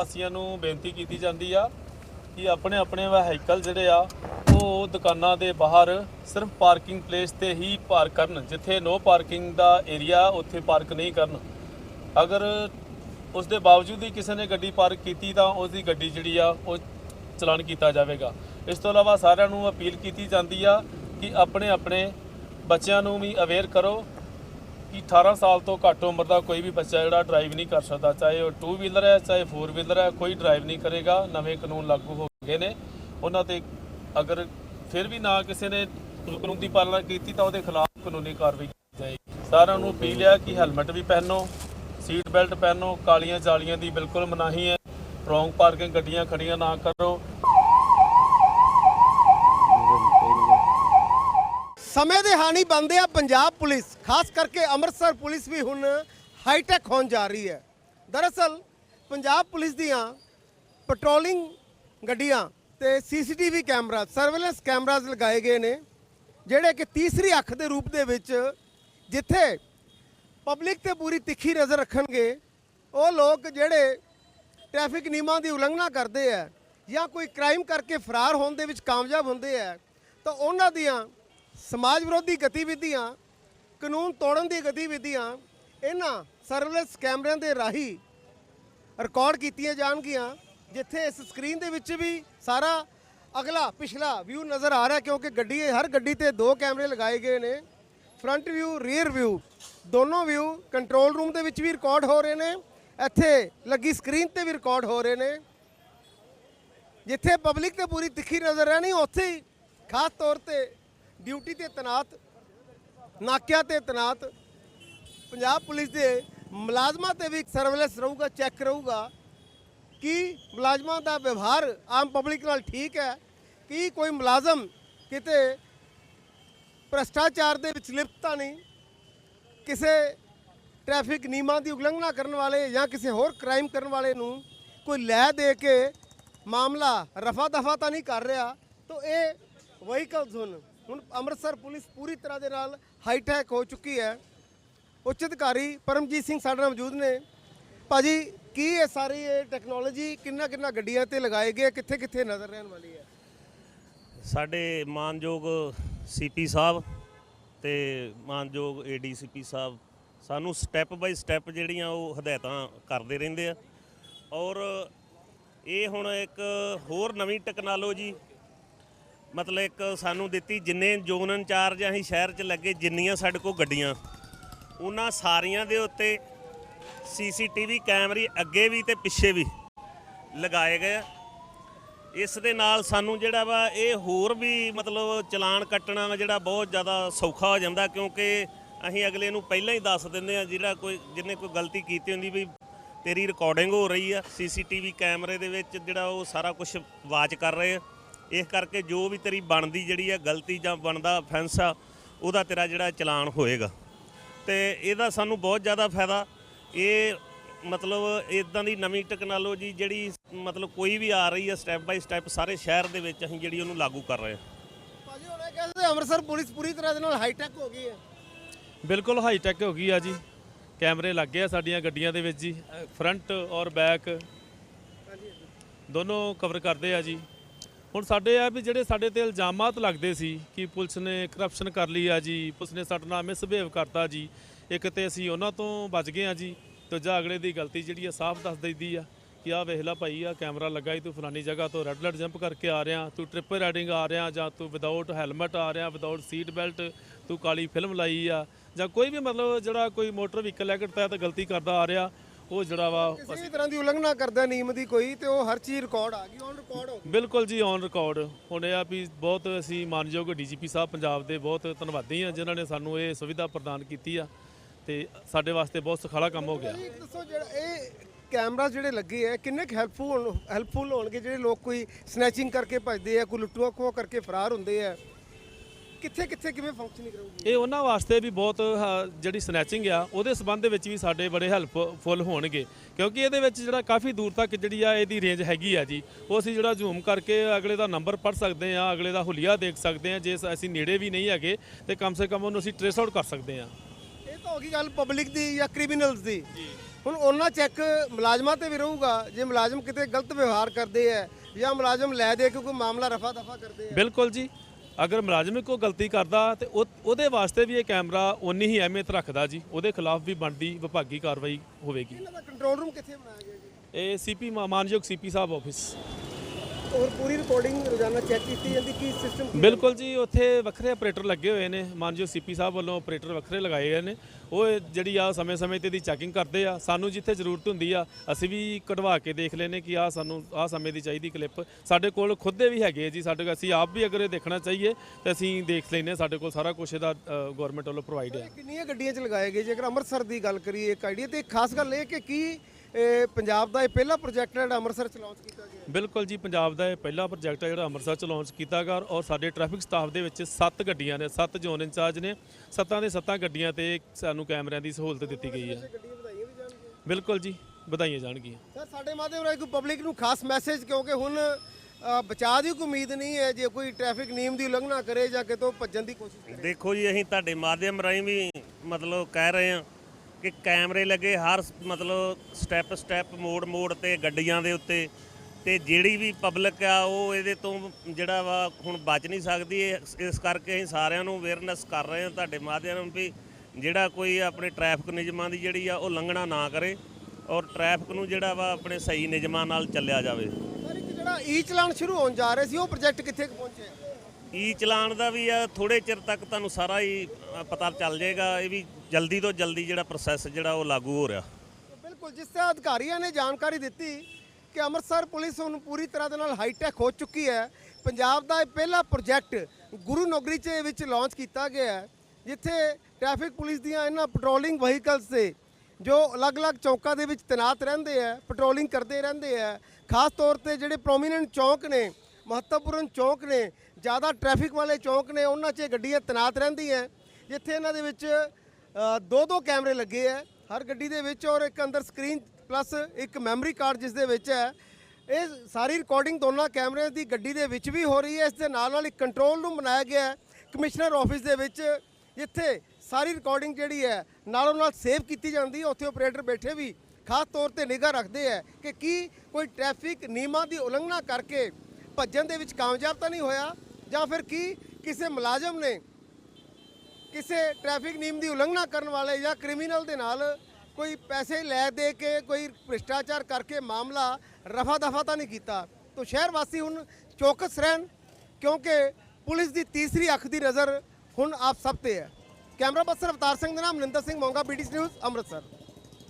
ਵਾਸੀਆਂ ਨੂੰ ਬੇਨਤੀ ਕੀਤੀ ਜਾਂਦੀ ਆ ਕਿ ਆਪਣੇ ਆਪਣੇ ਵਹੀਕਲ ਜਿਹੜੇ ਆ, ਉਹ ਦੁਕਾਨਾਂ ਦੇ ਬਾਹਰ ਸਿਰਫ ਪਾਰਕਿੰਗ ਪਲੇਸ ਤੇ ਹੀ ਪਾਰਕ ਕਰਨ, ਜਿੱਥੇ ਨੋ ਪਾਰਕਿੰਗ ਦਾ ਏਰੀਆ ਉੱਥੇ ਪਾਰਕ ਨਹੀਂ ਕਰਨ। ਅਗਰ ਉਸ ਦੇ ਬਾਵਜੂਦ ਹੀ ਕਿਸੇ ਨੇ ਗੱਡੀ ਪਾਰਕ ਕੀਤੀ ਤਾਂ ਉਸ ਦੀ ਗੱਡੀ ਜਿਹੜੀ ਆ, ਉਹ ਚਲਾਨ ਕੀਤਾ ਜਾਵੇਗਾ। ਇਸ ਤੋਂ ਇਲਾਵਾ ਸਾਰਿਆਂ ਨੂੰ ਅਪੀਲ ਕੀਤੀ ਜਾਂਦੀ ਆ ਕਿ ਆਪਣੇ ਆਪਣੇ ਬੱਚਿਆਂ ਨੂੰ ਵੀ ਅਵੇਅਰ ਕਰੋ ਕਿ 18 ਸਾਲ ਤੋਂ ਘੱਟ ਉਮਰ ਦਾ ਕੋਈ ਵੀ ਬੱਚਾ ਜਿਹੜਾ ਡਰਾਈਵ ਨਹੀਂ ਕਰ ਸਕਦਾ, ਚਾਹੇ ਉਹ 2 ਵੀਲਰ ਹੈ, ਚਾਹੇ 4 ਵੀਲਰ ਹੈ, ਕੋਈ ਡਰਾਈਵ ਨਹੀਂ ਕਰੇਗਾ, ਨਵੇਂ ਕਾਨੂੰਨ ਲਾਗੂ ਹੋ ਗਏ ਨੇ। ਉਹਨਾਂ ਤੇ ਅਗਰ ਫਿਰ ਵੀ ਨਾ ਕਿਸੇ ਨੇ ਕਾਨੂੰਨ ਦੀ ਪਾਲਣਾ ਕੀਤੀ ਤਾਂ ਉਹਦੇ ਖਿਲਾਫ ਕਾਨੂੰਨੀ ਕਾਰਵਾਈ ਕੀਤੀ ਜਾਏਗੀ। ਸਾਰਿਆਂ ਨੂੰ ਅਪੀਲ ਹੈ ਕਿ ਹੈਲਮਟ ਵੀ ਪਹਿਨੋ ਸੀਟ ਬੈਲਟ ਪਹਿਨੋ, ਕਾਲੀਆਂ ਜਾਲੀਆਂ ਦੀ ਬਿਲਕੁਲ ਮਨਾਹੀ ਹੈ। ਰੋਂਗ ਪਾਰਕਿੰਗ ਗੱਡੀਆਂ ਖੜੀਆਂ ਨਾ ਕਰੋ। ਸਮੇਂ ਦੇ ਹਾਨੀ ਬਣਦੇ ਆ ਪੰਜਾਬ ਪੁਲਿਸ, ਖਾਸ ਕਰਕੇ ਅੰਮ੍ਰਿਤਸਰ ਪੁਲਿਸ ਵੀ ਹੁਣ ਹਾਈਟੈਕ ਹੋਣ ਜਾ ਰਹੀ ਹੈ। ਦਰਅਸਲ, ਪੰਜਾਬ ਪੁਲਿਸ ਦੀਆਂ ਪੈਟਰੋਲਿੰਗ ਗੱਡੀਆਂ ਤੇ ਸੀਸੀਟੀਵੀ ਕੈਮਰਾ ਸਰਵੇਲੈਂਸ ਕੈਮਰਾਜ਼ ਲਗਾਏ ਗਏ ਨੇ, ਜਿਹੜੇ ਕਿ ਤੀਸਰੀ ਅੱਖ ਦੇ ਰੂਪ ਦੇ ਵਿੱਚ ਜਿੱਥੇ ਪਬਲਿਕ ਤੇ ਪੂਰੀ ਤਿੱਖੀ ਨਜ਼ਰ ਰੱਖਣਗੇ, ਉਹ ਲੋਕ ਜਿਹੜੇ ਟ੍ਰੈਫਿਕ ਨਿਯਮਾਂ ਦੀ ਉਲੰਘਣਾ ਕਰਦੇ ਆ ਜਾਂ ਕੋਈ ਕ੍ਰਾਈਮ ਕਰਕੇ ਫਰਾਰ ਹੋਣ ਦੇ ਵਿੱਚ ਕਾਮਯਾਬ ਹੁੰਦੇ ਆ, ਤਾਂ ਉਹਨਾਂ ਦੀਆਂ ਸਮਾਜ ਵਿਰੋਧੀ ਗਤੀਵਿਧੀਆਂ, ਕਾਨੂੰਨ ਤੋੜਨ ਦੀ ਗਤੀਵਿਧੀਆਂ, ਇਹਨਾਂ ਸਰਵੇਲੈਂਸ ਕੈਮਰਿਆਂ ਦੇ ਰਾਹੀਂ ਰਿਕਾਰਡ ਕੀਤੀਆਂ ਜਾਣਗੀਆਂ, ਜਿੱਥੇ ਇਸ ਸਕਰੀਨ ਦੇ ਵਿੱਚ ਵੀ ਸਾਰਾ ਅਗਲਾ ਪਿਛਲਾ ਵਿਊ ਨਜ਼ਰ ਆ ਰਿਹਾ, ਕਿਉਂਕਿ ਗੱਡੀ, ਹਰ ਗੱਡੀ ਤੇ ਦੋ ਕੈਮਰੇ ਲਗਾਏ ਗਏ ਨੇ। ਫਰੰਟ ਵਿਊ ਰੀਅਰ ਵਿਊ ਦੋਨੋਂ ਵਿਊ ਕੰਟਰੋਲ ਰੂਮ ਦੇ ਵਿੱਚ ਵੀ ਰਿਕਾਰਡ ਹੋ ਰਹੇ ਨੇ। ਇੱਥੇ ਲੱਗੀ ਸਕਰੀਨ ਤੇ ਵੀ ਰਿਕਾਰਡ ਹੋ ਰਹੇ ਨੇ। ਜਿੱਥੇ ਪਬਲਿਕ ਤੇ ਪੂਰੀ ਤਿੱਖੀ ਨਜ਼ਰ ਰਹਿਣੀ ਉੱਥੇ ਹੀ ਖਾਸ ਤੌਰ ਤੇ ਡਿਊਟੀ ਤੇ ਤਨਾਤ, ਨਾਕਿਆਂ ਤੇ ਤਨਾਤ, ਪੰਜਾਬ ਪੁਲਿਸ ਦੇ ਮੁਲਾਜ਼ਮਾਂ ਤੇ ਵੀ ਇੱਕ ਸਰਵੇਲੈਂਸ ਰਹੂਗਾ, ਚੈੱਕ ਰਹੂਗਾ ਕਿ ਮੁਲਾਜ਼ਮਾਂ ਦਾ ਵਿਵਹਾਰ ਆਮ ਪਬਲਿਕ ਨਾਲ ਠੀਕ ਹੈ, ਕਿ ਕੋਈ ਮੁਲਾਜ਼ਮ ਕਿਤੇ ਭ੍ਰਸ਼ਟਾਚਾਰ ਦੇ ਵਿੱਚ ਲਿਪਤ ਤਾਂ ਨਹੀਂ, ਕਿਸੇ ਟ੍ਰੈਫਿਕ ਨਿਯਮਾਂ ਦੀ ਉਲੰਘਣਾ ਕਰਨ ਵਾਲੇ ਜਾਂ ਕਿਸੇ ਹੋਰ ਕ੍ਰਾਈਮ ਕਰਨ ਵਾਲੇ ਨੂੰ ਕੋਈ ਲੈ ਦੇ ਕੇ ਮਾਮਲਾ ਰਫਾ ਦਫਾ ਤਾਂ ਨਹੀਂ ਕਰ ਰਿਹਾ, ਤਾਂ ਇਹ ਵਹੀਕਲਸ ਹੁਣ ਹੁਣ ਅੰਮ੍ਰਿਤਸਰ ਪੁਲਿਸ ਪੂਰੀ ਤਰ੍ਹਾਂ ਦੇ ਨਾਲ ਹਾਈਟੈਕ ਹੋ ਚੁੱਕੀ ਹੈ। ਉੱਚ ਅਧਿਕਾਰੀ ਪਰਮਜੀਤ ਸਿੰਘ ਸਾਡੇ ਨਾਲ ਮੌਜੂਦ ਨੇ। ਭਾਜੀ, ਕੀ ਇਹ ਸਾਰੀ ਇਹ ਟੈਕਨੋਲੋਜੀ ਕਿੰਨਾ ਕਿੰਨਾ ਗੱਡੀਆਂ ਤੇ ਲਗਾਏ ਗਏ? ਕਿੱਥੇ ਕਿੱਥੇ ਨਜ਼ਰ ਰਹਿਣ ਵਾਲੀ ਹੈ? ਸਾਡੇ ਮਾਨਯੋਗ ਸੀਪੀ ਸਾਹਿਬ ਤੇ ਮਾਨਯੋਗ ਏਡੀਸੀਪੀ ਸਾਹਿਬ, ਸਾਨੂੰ ਸਟੈਪ ਬਾਈ ਸਟੈਪ ਜਿਹੜੀਆਂ ਉਹ ਹਦਾਇਤਾਂ ਕਰਦੇ ਰਹਿੰਦੇ ਆ। ਔਰ ਇਹ ਹੁਣ ਇੱਕ ਹੋਰ ਨਵੀਂ ਟੈਕਨੋਲੋਜੀ ਮਤਲਬ ਇੱਕ ਸਾਨੂੰ ਦਿੱਤੀ ਜਿੰਨੇ ਜ਼ੋਨ ਇੰਚਾਰਜ ਅਸੀਂ ਸ਼ਹਿਰ 'ਚ ਲੱਗੇ ਜਿੰਨੀਆਂ ਸਾਡੇ ਕੋਲ ਗੱਡੀਆਂ। ਉਹਨਾਂ ਸਾਰੀਆਂ ਦੇ ਉੱਤੇ ਸੀਸੀਟੀਵੀ ਕੈਮਰੇ ਅੱਗੇ ਵੀ ਤੇ ਪਿੱਛੇ ਵੀ ਲਗਾਏ ਗਏ ਆ। ਇਸ ਦੇ ਨਾਲ ਸਾਨੂੰ ਜਿਹੜਾ ਵਾ ਇਹ ਹੋਰ ਵੀ ਮਤਲਬ ਚਲਾਨ ਕੱਟਣਾ ਜਿਹੜਾ ਬਹੁਤ ਜ਼ਿਆਦਾ ਸੌਖਾ ਹੋ ਜਾਂਦਾ ਕਿਉਂਕਿ ਅਸੀਂ ਅਗਲੇ ਨੂੰ ਪਹਿਲਾਂ ਹੀ ਦੱਸ ਦਿੰਦੇ ਆ ਜਿਹੜਾ ਕੋਈ ਜਿਹਨੇ ਕੋਈ ਗਲਤੀ ਕੀਤੀ ਹੁੰਦੀ ਵੀ ਤੇਰੀ ਰਿਕਾਰਡਿੰਗ ਹੋ ਰਹੀ ਆ। ਸੀਸੀਟੀਵੀ ਕੈਮਰੇ ਦੇ ਵਿੱਚ ਜਿਹੜਾ ਉਹ ਸਾਰਾ ਕੁਝ ਵਾਚ ਕਰ ਰਹੇ ਆ। ਇਸ ਕਰਕੇ ਜੋ ਵੀ ਤੇਰੀ ਬਣਦੀ ਜਿਹੜੀ ਆ ਗਲਤੀ ਜਾਂ ਬਣਦਾ ਅਫੈਂਸ ਆ ਉਹਦਾ ਤੇਰਾ ਜਿਹੜਾ ਚਲਾਨ ਹੋਏਗਾ। ਤੇ ਇਹਦਾ ਸਾਨੂੰ ਬਹੁਤ ਜ਼ਿਆਦਾ ਫਾਇਦਾ। ਇਹ ਮਤਲਬ ਇਦਾਂ ਦੀ ਨਵੀਂ ਟੈਕਨੋਲੋਜੀ ਜਿਹੜੀ ਮਤਲਬ ਕੋਈ ਵੀ ਆ ਰਹੀ ਹੈ ਸਟੈਪ ਬਾਈ ਸਟੈਪ ਸਾਰੇ ਸ਼ਹਿਰ ਦੇ ਵਿੱਚ ਅਸੀਂ ਜਿਹੜੀ ਉਹਨੂੰ ਲਾਗੂ ਕਰ ਰਹੇ ਹਾਂ ਭਾਜੀ ਹੁਣ ਇਹ ਕਹਿੰਦੇ ਅੰਮ੍ਰਿਤਸਰ ਪੁਲਿਸ ਪੂਰੀ ਤਰ੍ਹਾਂ ਦੇ ਨਾਲ ਹਾਈਟੈਕ ਹੋ ਗਈ ਹੈ। ਬਿਲਕੁਲ ਹਾਈ ਟੈਕ ਹੋ ਗਈ ਆ ਜੀ। ਕੈਮਰੇ ਲੱਗੇ ਆ ਸਾਡੀਆਂ ਗੱਡੀਆਂ ਦੇ ਵਿੱਚ ਜੀ ਫਰੰਟ ਔਰ ਬੈਕ ਦੋਨੋਂ ਕਵਰ ਕਰਦੇ ਆ ਜੀ। ਹੁਣ ਸਾਡੇ ਆ ਵੀ ਜਿਹੜੇ ਸਾਡੇ ਤੇ ਇਲਜ਼ਾਮਾਤ ਲੱਗਦੇ ਸੀ ਕਿ ਪੁਲਿਸ ਨੇ ਕਰਪਸ਼ਨ ਕਰ ਲਈ ਆ ਜੀ, ਪੁਲਿਸ ਨੇ ਸਾਡੇ ਨਾਲ ਮਿਸਬਿਹੇਵ ਕਰਤਾ ਜੀ, ਇੱਕ ਤੇ ਅਸੀਂ ਉਹਨਾਂ ਤੋਂ ਬਚ ਗਏ ਆ ਜੀ, ਦੂਜਾ ਅਗਲੇ ਦੀ ਗਲਤੀ ਜਿਹੜੀ ਆ ਸਾਫ਼ ਦੱਸ ਦਈਦੀ ਆ ਕਿ ਆ ਵੇਖ ਲੈ ਭਾਈ ਆ ਕੈਮਰਾ ਲੱਗਾ ਹੀ ਤੂੰ ਫਲਾਨੀ ਜਗ੍ਹਾ ਤੋਂ ਰੈੱਡ ਲਾਈਟ ਜੰਪ ਕਰਕੇ ਆ ਰਿਹਾ, ਤੂੰ ਟ੍ਰਿਪਲ ਰਾਈਡਿੰਗ ਆ ਰਿਹਾ ਜਾਂ ਤੂੰ ਵਿਦਆਊਟ ਹੈਲਮਟ ਆ ਰਿਹਾ ਵਿਦਆਊਟ ਸੀਟ ਬੈਲਟ ਤੂੰ ਕਾਲੀ ਫਿਲਮ ਲਾਈ ਆ ਜਾਂ ਕੋਈ ਵੀ ਮਤਲਬ ਜਿਹੜਾ ਕੋਈ ਮੋਟਰ ਵਹੀਕਲ ਐਕਟ ਤਹਿਤ ਗਲਤੀ ਕਰਦਾ ਆ ਰਿਹਾ ਉਹ ਜਿਹੜਾ ਵਾ ਕਿਸੇ ਵੀ ਤਰ੍ਹਾਂ ਦੀ ਉਲੰਘਣਾ ਕਰਦਾ ਨਿਯਮ ਦੀ ਕੋਈ ਤੇ ਉਹ ਹਰ ਚੀਜ਼ ਰਿਕਾਰਡ ਆ ਗਈ ਔਨ ਰਿਕਾਰਡ ਹੋ ਗਈ। ਬਿਲਕੁਲ ਜੀ ਔਨ ਰਿਕਾਰਡ ਹੁਣ ਇਹ ਆ ਵੀ ਬਹੁਤ ਅਸੀਂ ਮਾਨਯੋਗ ਡੀਜੀਪੀ ਸਾਹਿਬ ਪੰਜਾਬ ਦੇ ਬਹੁਤ ਧੰਨਵਾਦੀ ਆ ਜਿਨ੍ਹਾਂ ਨੇ ਸਾਨੂੰ ਇਹ ਸੁਵਿਧਾ ਪ੍ਰਦਾਨ ਕੀਤੀ ਆ ਤੇ ਸਾਡੇ ਵਾਸਤੇ ਬਹੁਤ ਸੁਖਾਲਾ ਕੰਮ ਹੋ ਗਿਆ। ਦੱਸੋ ਜਿਹੜਾ ਇਹ ਕੈਮਰਾ ਜਿਹੜੇ ਲੱਗੇ ਆ ਕਿੰਨੇ ਕੁ ਹੈਲਪਫੁਲ ਹੈਲਪਫੁਲ ਹੋਣਗੇ ਜਿਹੜੇ ਲੋਕ ਕੋਈ ਸਨੈਚਿੰਗ ਕਰਕੇ ਭੱਜਦੇ ਆ ਕੋਈ ਲੁੱਟੂਆ ਖੋਹ ਕਰਕੇ ਫਰਾਰ ਹੁੰਦੇ ਆ? ਕਿੱਥੇ ਕਿੱਥੇ ਕਿਵੇਂ ਫੰਕਸ਼ਨਿੰਗ ਕਰੂਗੀ ਇਹ ਉਹਨਾਂ ਵਾਸਤੇ ਵੀ ਬਹੁਤ ਹ- ਜਿਹੜੀ ਸਨੈਚਿੰਗ ਆ ਉਹਦੇ ਸਬੰਧ ਦੇ ਵਿੱਚ ਵੀ ਸਾਡੇ ਬੜੇ ਹੈਲਪਫੁਲ ਹੋਣਗੇ। ਕਿਉਂਕਿ ਇਹਦੇ ਵਿੱਚ ਜਿਹੜਾ ਕਾਫੀ ਦੂਰ ਤੱਕ ਜਿਹੜੀ ਆ ਇਹਦੀ ਰੇਂਜ ਹੈਗੀ ਆ ਜੀ। ਉਹ ਅਸੀਂ ਜਿਹੜਾ ਜ਼ੂਮ ਕਰਕੇ ਅਗਲੇ ਦਾ ਨੰਬਰ ਪੜ ਸਕਦੇ ਆ ਅਗਲੇ ਦਾ ਹੁਲੀਆ ਦੇਖ ਸਕਦੇ ਆ ਜੇ ਅਸੀਂ ਨੇੜੇ ਵੀ ਨਹੀਂ ਹੈਗੇ ਤੇ ਕਮ ਸੇ ਕਮ ਉਹਨੂੰ ਅਸੀਂ ਟ੍ਰੇਸ ਆਊਟ ਕਰ ਸਕਦੇ ਆ। ਇਹ ਤਾਂ ਹੋ ਗਈ ਗੱਲ ਪਬਲਿਕ ਦੀ ਜਾਂ ਕ੍ਰਿਮੀਨਲਸ ਦੀ। ਹੁਣ ਉਹਨਾਂ ਚੈੱਕ ਮੁਲਾਜ਼ਮਾਂ ਤੇ ਵੀ ਰਹੂਗਾ ਜੇ ਮੁਲਾਜ਼ਮ ਕਿਤੇ ਗਲਤ ਵਿਵਹਾਰ ਕਰਦੇ ਆ ਜਾਂ ਮੁਲਾਜ਼ਮ ਲੈ ਦੇ ਕੇ ਕੋਈ ਮਾਮਲਾ ਰਫਾ ਦਫਾ ਕਰਦੇ ਆ। ਬਿਲਕੁਲ ਜੀ। ਅਗਰ ਮੁਲਾਜ਼ਮ ਕੋਈ ਗਲਤੀ ਕਰਦਾ ਤੇ ਉਹ- ਉਹਦੇ ਵਾਸਤੇ ਵੀ ਇਹ ਕੈਮਰਾ ਉਨੀ ਹੀ ਅਹਿਮੀਅਤ ਰੱਖਦਾ ਜੀ। ਉਹਦੇ ਖਿਲਾਫ ਵੀ ਬਣਦੀ ਵਿਭਾਗੀ ਕਾਰਵਾਈ ਹੋਵੇਗੀ। ਇਹਨਾਂ ਦਾ ਕੰਟਰੋਲ ਰੂਮ ਕਿੱਥੇ ਬਣਾਇਆ ਗਿਆ ਜੀ? ਇਹ ਸੀਪੀ ਮਾਨਯੋਗ ਸੀਪੀ ਸਾਹਿਬ ਆਫਿਸ। ਔਰ ਪੂਰੀ ਰਿਕਾਰਡਿੰਗ ਰੋਜ਼ਾਨਾ ਚੈੱਕ ਕੀਤੀ ਜਾਂਦੀ ਕੀ ਸਿਸਟਮ ਬਿਲਕੁਲ ਜੀ ਉੱਥੇ ਵੱਖਰੇ ਆਪਰੇਟਰ ਲੱਗੇ ਹੋਏ ਨੇ। ਮਾਨਯੋਗ ਸੀਪੀ ਸਾਹਿਬ ਵੱਲੋਂ ਆਪਰੇਟਰ ਵੱਖਰੇ ਲਗਾਏ ਗਏ ਨੇ। ਉਹ ਜਿਹੜੀ ਆ ਸਮੇਂ-ਸਮੇਂ ਤੇ ਦੀ ਚੈਕਿੰਗ ਕਰਦੇ ਆ। ਸਾਨੂੰ ਜਿੱਥੇ ਜ਼ਰੂਰਤ ਹੁੰਦੀ ਆ ਅਸੀਂ ਵੀ ਕਢਵਾ ਕੇ ਦੇਖ ਲੈਨੇ ਕਿ ਆ ਸਾਨੂੰ ਆ ਸਮੇਂ ਦੀ ਚਾਹੀਦੀ ਕਲਿੱਪ ਸਾਡੇ ਕੋਲ ਖੁਦ ਦੇ ਵੀ ਹੈਗੇ ਆ ਜੀ। ਸਾਡੇ ਕੋਲ ਅਸੀਂ ਆਪ ਵੀ ਅਗਰ ਇਹ ਦੇਖਣਾ ਚਾਹੀਏ ਤੇ ਅਸੀਂ ਦੇਖ ਲੈਨੇ ਸਾਡੇ ਕੋਲ ਸਾਰਾ ਕੁਝ ਇਹਦਾ ਗਵਰਨਮੈਂਟ ਵੱਲੋਂ ਪ੍ਰੋਵਾਈਡ ਹੈ ਕਿੰਨੀਆਂ ਗੱਡੀਆਂ 'ਚ ਲਗਾਏ ਗਏ? ਜੇਕਰ ਅੰਮ੍ਰਿਤਸਰ ਦੀ ਗੱਲ ਕਰੀਏ ਇੱਕ ਆਈਡੀਆ ਤੇ ਇੱਕ ਖਾਸ ਗੱਲ ਇਹ ਕਿ ਕੀ ਇਹ ਪੰਜਾਬ ਦਾ ਇਹ ਪਹਿਲਾ ਪ੍ਰੋਜੈਕਟ ਹੈ ਜਿਹੜਾ ਅੰਮ੍ਰਿਤਸਰ ਚ ਲਾਂਚ ਕੀਤਾ ਗਿਆ ਬਿਲਕੁਲ ਜੀ ਪੰਜਾਬ ਦਾ ਇਹ ਪਹਿਲਾ ਪ੍ਰੋਜੈਕਟ ਹੈ ਜਿਹੜਾ ਅੰਮ੍ਰਿਤਸਰ ਚ ਲਾਂਚ ਕੀਤਾ ਗਿਆ ਔਰ ਸਾਡੇ ਟ੍ਰੈਫਿਕ ਸਟਾਫ ਦੇ ਵਿੱਚ 7 ਗੱਡੀਆਂ ਨੇ 7 ਜ਼ੋਨ ਇੰਚਾਰਜ ਨੇ ਸੱਤਾਂ ਦੇ ਸੱਤਾਂ ਗੱਡੀਆਂ ਤੇ ਸਾਨੂੰ ਕੈਮਰਿਆਂ ਦੀ ਸਹੂਲਤ ਦਿੱਤੀ ਗਈ ਹੈ। ਬਿਲਕੁਲ ਜੀ ਵਧਾਈਆਂ ਜਾਣਗੀਆਂ। ਸਰ ਸਾਡੇ ਮਾਧਿਅਮ ਰਾਹੀਂ ਕੋਈ ਪਬਲਿਕ ਨੂੰ ਖਾਸ ਮੈਸੇਜ ਕਿਉਂਕਿ ਹੁਣ ਬਚਾਅ ਦੀ ਕੋਈ ਉਮੀਦ ਨਹੀਂ ਹੈ ਜੇ ਕੋਈ ਟ੍ਰੈਫਿਕ ਨਿਯਮ ਦੀ ਉਲੰਘਣਾ ਕਰੇ ਜਾਂ ਕਿਤੋਂ ਭੱਜਣ ਦੀ ਕੋਸ਼ਿਸ਼ ਕਰੇ। ਦੇਖੋ ਜੀ ਅਸੀਂ ਤੁਹਾਡੇ ਮਾਧਿਅਮ ਰਾਹੀਂ ਵੀ ਮਤਲਬ ਕਹਿ ਰਹੇ ਹਾਂ ਕਿ ਕੈਮਰੇ ਲੱਗੇ ਹਰ ਮਤਲਬ ਸਟੈਪ ਸਟੈਪ ਮੋੜ ਮੋੜ ਤੇ ਗੱਡੀਆਂ ਦੇ ਉੱਤੇ ਤੇ ਜਿਹੜੀ ਵੀ ਪਬਲਿਕ ਆ ਉਹ ਇਹਦੇ ਤੋਂ ਜਿਹੜਾ ਵਾ ਹੁਣ ਬਚ ਨਹੀਂ ਸਕਦੀ ਇਸ ਕਰਕੇ ਅਸੀਂ ਸਾਰਿਆਂ ਨੂੰ ਅਵੇਅਰਨੈਸ ਕਰ ਰਹੇ ਹਾਂ ਤੁਹਾਡੇ ਮਾਧਿਅਮ ਵੀ ਜਿਹੜਾ ਕੋਈ ਆਪਣੇ ਟ੍ਰੈਫਿਕ ਨਿਯਮਾਂ ਦੀ ਜਿਹੜੀ ਆ ਉਹ ਲੰਘਣਾ ਨਾ ਕਰੇ ਔਰ ਟ੍ਰੈਫਿਕ ਨੂੰ ਜਿਹੜਾ ਵਾ ਆਪਣੇ ਸਹੀ ਨਿਯਮਾਂ ਨਾਲ ਚੱਲਿਆ ਜਾਵੇ। ਸਰ ਇੱਕ ਜਿਹੜਾ ਈ ਚਲਾਨ ਸ਼ੁਰੂ ਹੋਣ ਜਾ ਰਹੇ ਸੀ ਉਹ ਪ੍ਰੋਜੈਕਟ ਕਿੱਥੇ ਪਹੁੰਚਿਆ ਈ ਚਲਾਨ ਦਾ ਵੀ ਆ ਥੋੜੇ ਚਿਰ ਤੱਕ ਤੁਹਾਨੂੰ ਸਾਰਾ ਹੀ ਪਤਾ ਚੱਲ ਜਾਏਗਾ ਇਹ ਵੀ ਜਲਦੀ ਤੋਂ ਜਲਦੀ ਜਿਹੜਾ ਪ੍ਰੋਸੈਸ ਜਿਹੜਾ ਉਹ ਲਾਗੂ ਹੋ ਰਿਹਾ। ਬਿਲਕੁਲ, ਜਿਸ ਤਰ੍ਹਾਂ ਅਧਿਕਾਰੀਆਂ ਨੇ ਜਾਣਕਾਰੀ ਦਿੱਤੀ ਕਿ ਅੰਮ੍ਰਿਤਸਰ ਪੁਲਿਸ ਹੁਣ ਪੂਰੀ ਤਰ੍ਹਾਂ ਦੇ ਨਾਲ ਹਾਈਟੈਕ ਹੋ ਚੁੱਕੀ ਹੈ। ਪੰਜਾਬ ਦਾ ਇਹ ਪਹਿਲਾ ਪ੍ਰੋਜੈਕਟ ਗੁਰੂ ਨਗਰੀ ਚ ਵਿੱਚ ਲਾਂਚ ਕੀਤਾ ਗਿਆ ਹੈ, ਜਿੱਥੇ ਟ੍ਰੈਫਿਕ ਪੁਲਿਸ ਦੀਆਂ ਇਹਨਾਂ ਪੈਟਰੋਲਿੰਗ ਵਹੀਕਲਸ ਤੇ ਜੋ ਅਲੱਗ-ਅਲੱਗ ਚੌਕਾਂ ਦੇ ਵਿੱਚ ਤੈਨਾਤ ਰਹਿੰਦੇ ਆ ਪੈਟਰੋਲਿੰਗ ਕਰਦੇ ਰਹਿੰਦੇ ਆ ਖਾਸ ਤੌਰ ਤੇ ਜਿਹੜੇ ਪ੍ਰੋਮੀਨੈਂਟ ਚੌਕ ਨੇ, ਮਹੱਤਵਪੂਰਨ ਚੌਕ ਨੇ, ਜ਼ਿਆਦਾ ਟ੍ਰੈਫਿਕ ਵਾਲੇ ਚੌਕ ਨੇ, ਉਹਨਾਂ 'ਚ ਗੱਡੀਆਂ ਤੈਨਾਤ ਰਹਿੰਦੀਆਂ ਜਿੱਥੇ ਇਹਨਾਂ ਦੇ ਵਿੱਚ ਦੋ ਦੋ ਕੈਮਰੇ ਲੱਗੇ ਆ ਹਰ ਗੱਡੀ ਦੇ ਵਿੱਚ ਔਰ ਇੱਕ ਅੰਦਰ ਸਕਰੀਨ ਪਲੱਸ ਇੱਕ ਮੈਮਰੀ ਕਾਰਡ ਜਿਸ ਦੇ ਵਿੱਚ ਹੈ ਇਹ ਸਾਰੀ ਰਿਕਾਰਡਿੰਗ ਦੋਨਾਂ ਕੈਮਰਿਆਂ ਦੀ ਗੱਡੀ ਦੇ ਵਿੱਚ ਵੀ ਹੋ ਰਹੀ ਹੈ ਇਸ ਦੇ ਨਾਲ ਨਾਲ ਇੱਕ ਕੰਟਰੋਲ ਰੂਮ ਬਣਾਇਆ ਗਿਆ ਹੈ ਕਮਿਸ਼ਨਰ ਆਫਿਸ ਦੇ ਵਿੱਚ, ਜਿੱਥੇ ਸਾਰੀ ਰਿਕਾਰਡਿੰਗ ਜਿਹੜੀ ਹੈ ਨਾਲੋਂ ਨਾਲ ਸੇਵ ਕੀਤੀ ਜਾਂਦੀ ਹੈ ਉੱਥੇ ਆਪਰੇਟਰ ਬੈਠੇ ਵੀ ਖਾਸ ਤੌਰ ਤੇ ਨਿਗਾਹ ਰੱਖਦੇ ਆ ਕਿ ਕੀ ਕੋਈ ਟ੍ਰੈਫਿਕ ਨਿਯਮਾਂ ਦੀ ਉਲੰਘਣਾ ਕਰਕੇ ਭੱਜਣ ਦੇ ਵਿੱਚ ਕਾਮਯਾਬ ਤਾਂ ਨਹੀਂ ਹੋਇਆ ਜਾਂ ਫਿਰ ਕੀ ਕਿਸੇ ਮੁਲਾਜ਼ਮ ਨੇ ਕਿਸੇ ਟ੍ਰੈਫਿਕ ਨਿਯਮ ਦੀ ਉਲੰਘਣਾ ਕਰਨ ਵਾਲੇ ਜਾਂ ਕ੍ਰਿਮੀਨਲ ਦੇ ਨਾਲ ਕੋਈ ਪੈਸੇ ਲੈ ਦੇ ਕੇ ਕੋਈ ਭ੍ਰਿਸ਼ਟਾਚਾਰ ਕਰਕੇ ਮਾਮਲਾ ਰਫਾ ਦਫਾ ਤਾਂ ਨਹੀਂ ਕੀਤਾ। ਤਾਂ ਸ਼ਹਿਰ ਵਾਸੀ ਹੁਣ ਚੌਕਸ ਰਹਿਣ, ਕਿਉਂਕਿ ਪੁਲਿਸ ਦੀ ਤੀਸਰੀ ਅੱਖ ਦੀ ਨਜ਼ਰ ਹੁਣ ਆਪ ਸਭ ਤੇ ਹੈ। ਕੈਮਰਾ ਪਰਸਨ ਅਵਤਾਰ ਸਿੰਘ ਦੇ ਨਾਮ ਨਰਿੰਦਰ ਸਿੰਘ ਮੋਂਗਾ ਬੀਡੀਸੀ ਨਿਊਜ਼ ਅੰਮ੍ਰਿਤਸਰ।